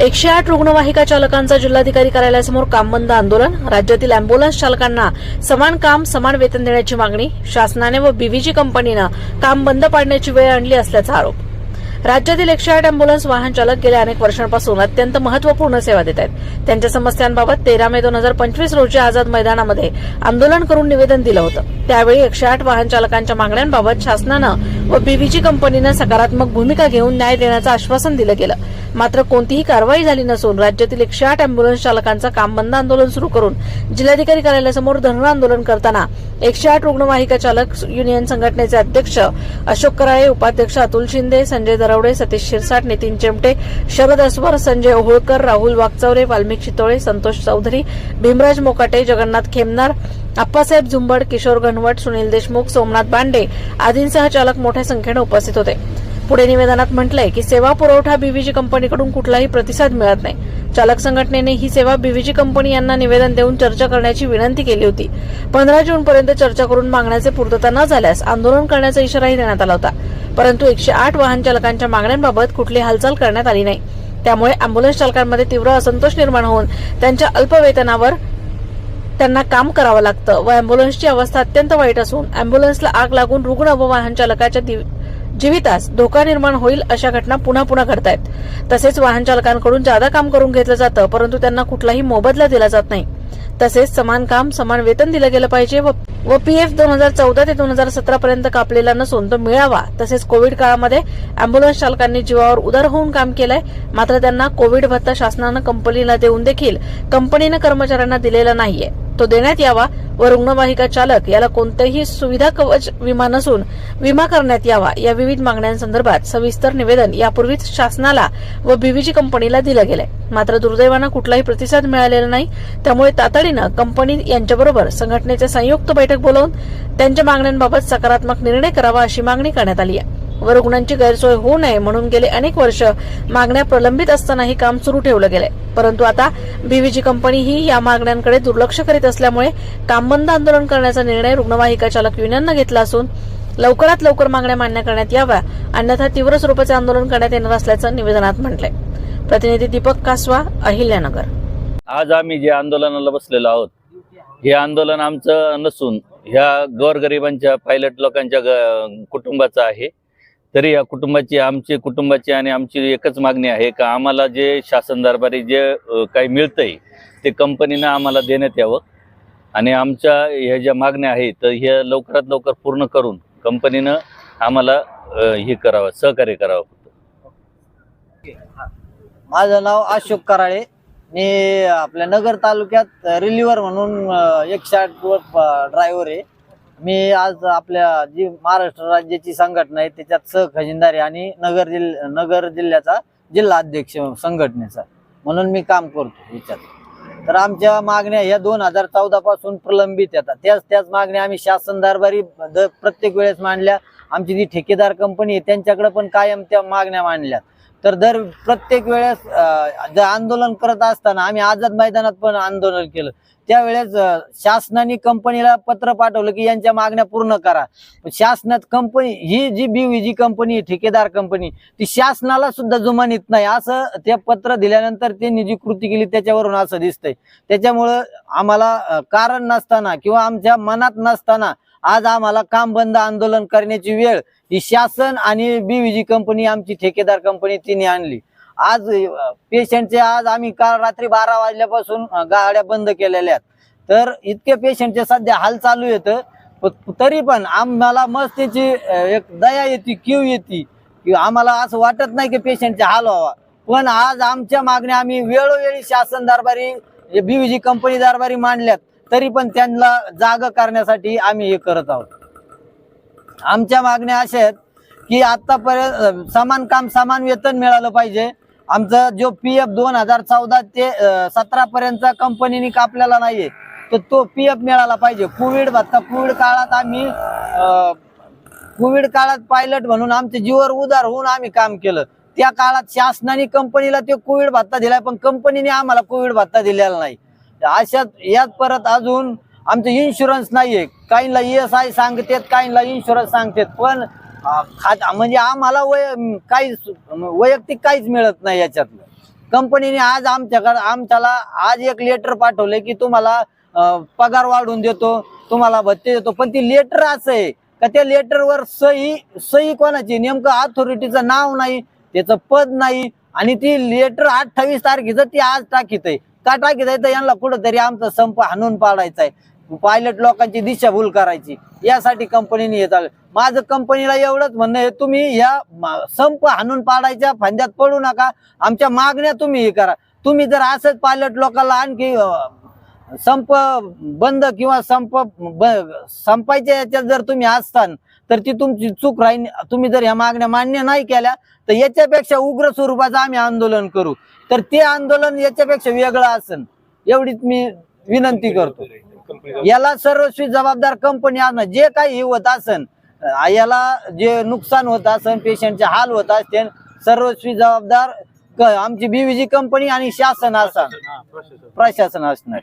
एकशे आठ रुग्णवाहिका चालकांचा जिल्हाधिकारी कार्यालयासमोर काम बंद आंदोलन. राज्यातील अँब्युलन्स चालकांना समान काम समान वेतन देण्याची मागणी. शासनाने व बीव्हीजी कंपनीनं काम बंद पाडण्याची वेळ आणली असल्याचा आरोप. राज्यातील एकशे आठ अँब्युलन्स वाहन चालक गेल्या अनेक वर्षांपासून अत्यंत महत्त्वपूर्ण सेवा देत आहेत. त्यांच्या समस्यांबाबत तेरा मे दोन हजार पंचवीस रोजी आझाद मैदानामध्ये आंदोलन करून निवेदन दिलं होतं. त्यावेळी एकशे आठ वाहन चालकांच्या मागण्यांबाबत शासनानं व बीव्हीजी कंपनीनं सकारात्मक भूमिका घेऊन न्याय देण्याचं आश्वासन दिलं गेलं. मात्र कोणतीही कारवाई झाली नसून राज्यातील एकशे आठ अँब्युलन्स चालकांचं काम बंद आंदोलन सुरू करून जिल्हाधिकारी कार्यालयासमोर धरण आंदोलन करताना एकशे आठ रुग्णवाहिका चालक युनियन संघटनेचे अध्यक्ष अशोक कराळे उपाध्यक्ष अतुल शिंदे संजय दरवडे सतीश शिरसाट नितीन चिमटे शरद अस्वर संजय ओहोळकर राहुल वागचौरे वाल्मिक चितोळे संतोष चौधरी भीमराज मोकाटे जगन्नाथ खेमनार आप्पासाहेब झुंबड किशोर घनवट सुनील देशमुख सोमनाथ बांडे आदींसह चालक मोठ्या संख्येनं उपस्थित होते. पुढे निवेदनात म्हटलंय की सेवा पुरवठा बीव्हीजी कंपनीकडून कुठलाही प्रतिसाद मिळत नाही. चालक संघटनेने ही सेवा बीव्हीजी कंपनी यांना निवेदन देऊन चर्चा करण्याची विनंती केली होती. पंधरा जून पर्यंत चर्चा करून मागण्याचे पूर्तता न झाल्यास आंदोलन करण्याचा इशाराही देण्यात आला होता. परंतु एकशे आठ वाहन चालकांच्या मागण्यांबाबत कुठली हालचाल करण्यात आली नाही. त्यामुळे अँब्युलन्स चालकांमध्ये तीव्र असंतोष निर्माण होऊन त्यांच्या अल्प वेतनावर त्यांना काम करावं लागतं. व अँब्युलन्सची अवस्था अत्यंत वाईट असून अँब्युलन्सला आग लागून रुग्ण व वाहन चालकाच्या जीवितास धोका निर्माण होईल अशा घटना पुन्हा पुन्हा घडतायत. तसेच वाहन चालकांकडून जादा काम करून घेतलं जातं परंतु त्यांना कुठलाही मोबदला दिला जात नाही. तसेच समान काम समान वेतन दिलं गेलं पाहिजे व व पीएफ दोन हजार चौदा ते दोन हजार सतरा पर्यंत कापलेला नसून तो मिळावा. तसेच कोविड काळामध्ये अँब्युलन्स चालकांनी जीवावर उदार होऊन काम केलंय. मात्र त्यांना कोविड भत्ता शासनानं कंपनीला देऊन देखील कंपनीनं कर्मचाऱ्यांना दिलेला नाहीये. तो देण्यात यावा व रुग्णवाहिका चालक याला कोणतेही सुविधा कवच विमा नसून विमा करण्यात यावा या विविध मागण्यांसंदर्भात सविस्तर निवेदन यापूर्वीच शासनाला व बीव्हीजी कंपनीला दिलं गेलंय. मात्र दुर्दैवानं कुठलाही प्रतिसाद मिळालेला नाही. त्यामुळे तातडीनं कंपनी यांच्याबरोबर संघटनेचे संयुक्त बैठक बोलावून त्यांच्या मागण्यांबाबत सकारात्मक निर्णय करावा अशी मागणी करण्यात आली आहे. व रुग्णांची गैरसोय होऊ नये म्हणून गेले अनेक वर्ष मागण्या प्रलंबित असतानाही काम सुरू ठेवलं गेलंय. परंतु आता बीव्हीजी कंपनी ही या मागण्यांकडे दुर्लक्ष करीत असल्यामुळे काम बंद आंदोलन करण्याचा निर्णय रुग्णवाहिका चालक युनियननं घेतला असून लवकरात लवकर मागण्या मान्य करण्यात याव्या अन्यथा तीव्र स्वरूपाचे आंदोलन करण्यात येणार असल्याचं निवेदनात म्हटलंय. प्रतिनिधी दीपक कासवा अहिल्यानगर. आज आम्ही जे आंदोलनाला बसलेलो आहोत हे आंदोलन आमचं नसून ह्या गोरगरिबांच्या पायलट लोकांच्या ग- कुटुंबाचं आहे. तरी या कुटुंबाची आमची कुटुंबाची आणि आमची एकच मागणी आहे का आम्हाला जे शासन दरबारी जे काही मिळतंय ते कंपनीनं आम्हाला देण्यात यावं. आणि आमच्या ह्या ज्या मागण्या आहेत तर ह्या लवकरात लवकर पूर्ण करून कंपनीनं आम्हाला हे करावं सहकार्य करावं माझं नाव अशोक कराळे. मी आपल्या नगर तालुक्यात रिलिव्हर म्हणून एकशे आठ ड्रायव्हर आहे. मी आज आपल्या जी महाराष्ट्र राज्याची संघटना आहे त्याच्यात सहखजिनदारी आणि नगर जिल्ह नगर जिल्ह्याचा जिल्हा अध्यक्ष संघटनेचा. म्हणून मी काम करतो याच्यात. तर आमच्या मागण्या ह्या दोन हजार चौदा पासून प्रलंबित येतात त्याच त्याच मागण्या आम्ही शासन दरबारी प्रत्येक वेळेस मांडल्या. आमची जी ठेकेदार कंपनी आहे त्यांच्याकडे पण कायम त्या मागण्या मांडल्या तर दर प्रत्येक वेळेस जर आंदोलन करत असताना आम्ही आझाद मैदानात पण आंदोलन केलं. त्यावेळेस शासनाने कंपनीला पत्र पाठवलं की यांच्या मागण्या पूर्ण करा. शासनात कंपनी ही जी बीव्हीजी कंपनी ठेकेदार कंपनी ती शासनाला सुद्धा जुमानीत नाही. असं ते पत्र दिल्यानंतर त्यांनी जी कृती केली त्याच्यावरून असं दिसतंय. त्याच्यामुळं आम्हाला कारण नसताना किंवा आमच्या मनात नसताना आज आम्हाला काम बंद आंदोलन करण्याची वेळ ही शासन आणि बीव्हीजी कंपनी आमची ठेकेदार कंपनी तिने आणली. आज पेशंटचे आज आम्ही काल रात्री बारा वाजल्यापासून गाड्या बंद केलेल्या आहेत. तर इतके पेशंटचे सध्या हाल चालू येतं तरी पण आम्हाला मस्त त्याची एक दया येते क्यू येते. की आम्हाला असं वाटत नाही की पेशंटचे हाल व्हावा. पण आज आमच्या मागण्या आम्ही वेळोवेळी शासन दरबारी बीव्हीजी कंपनी दरबारी मांडल्यात. तरी पण त्यांना जाग करण्यासाठी आम्ही हे करत आहोत. आमच्या मागण्या अशा आहेत की आतापर्यंत समान काम समान वेतन मिळालं पाहिजे. आमचा जो पी एफ दोन हजार चौदा ते सतरा पर्यंतचा कंपनीने कापलेला नाहीये तर तो पी एफ मिळाला पाहिजे. कोविड भत्ता कोविड काळात आम्ही कोविड काळात पायलट म्हणून आमचे जीवर उदार होऊन आम्ही काम केलं. त्या काळात शासनाने कंपनीला ते कोविड भत्ता दिलाय पण कंपनीने आम्हाला कोविड भत्ता दिलेला नाही. अशात यात परत अजून आमचं इन्शुरन्स नाहीये. काहींना एस आय सांगतात काहींना इन्शुरन्स सांगतात पण अं, म्हणजे आम्हाला वय काही वैयक्तिक काहीच मिळत नाही याच्यातलं. कंपनीने आज आमच्याकडे आमच्याला आज एक लेटर पाठवले की तुम्हाला पगार वाढवून देतो तुम्हाला भत्ते देतो पण ती लेटर असं आहे का त्या लेटरवर सही सही कोणाची? नेमकं अथॉरिटीचं नाव नाही त्याचं पद नाही आणि ती लेटर अठ्ठावीस तारखेचं ती आज टाकीत आहे. का टाकीत आहे तर यांना कुठंतरी आमचा संप हाणून पाडायचा आहे. पायलट लोकांची दिशाभूल करायची. यासाठी कंपनीने येत आलं माझं कंपनीला एवढंच म्हणणं आहे तुम्ही या संप हाणून पाडायच्या फांद्यात पडू नका. आमच्या मागण्या तुम्ही हे करा. तुम्ही जर असंच पायलट लोकांना आणखी संप बंद किंवा संप ब- संपायच्या याच्यात जर तुम्ही असतान तर ती तुमची चूक राहील. तुम्ही जर ह्या मागण्या मान्य नाही केल्या तर याच्यापेक्षा उग्र स्वरूपाचं आम्ही आंदोलन करू. तर ते आंदोलन याच्यापेक्षा वेगळं असेल एवढीच मी विनंती करतो. याला सर्वस्वी जबाबदार कंपनी आणणं जे काही होत असन याला जे नुकसान होत असन पेशंटचे हाल होत असतील सर्वस्वी जबाबदार क- आमची बीव्हीजी कंपनी आणि शासन असा प्रशासन. असणार.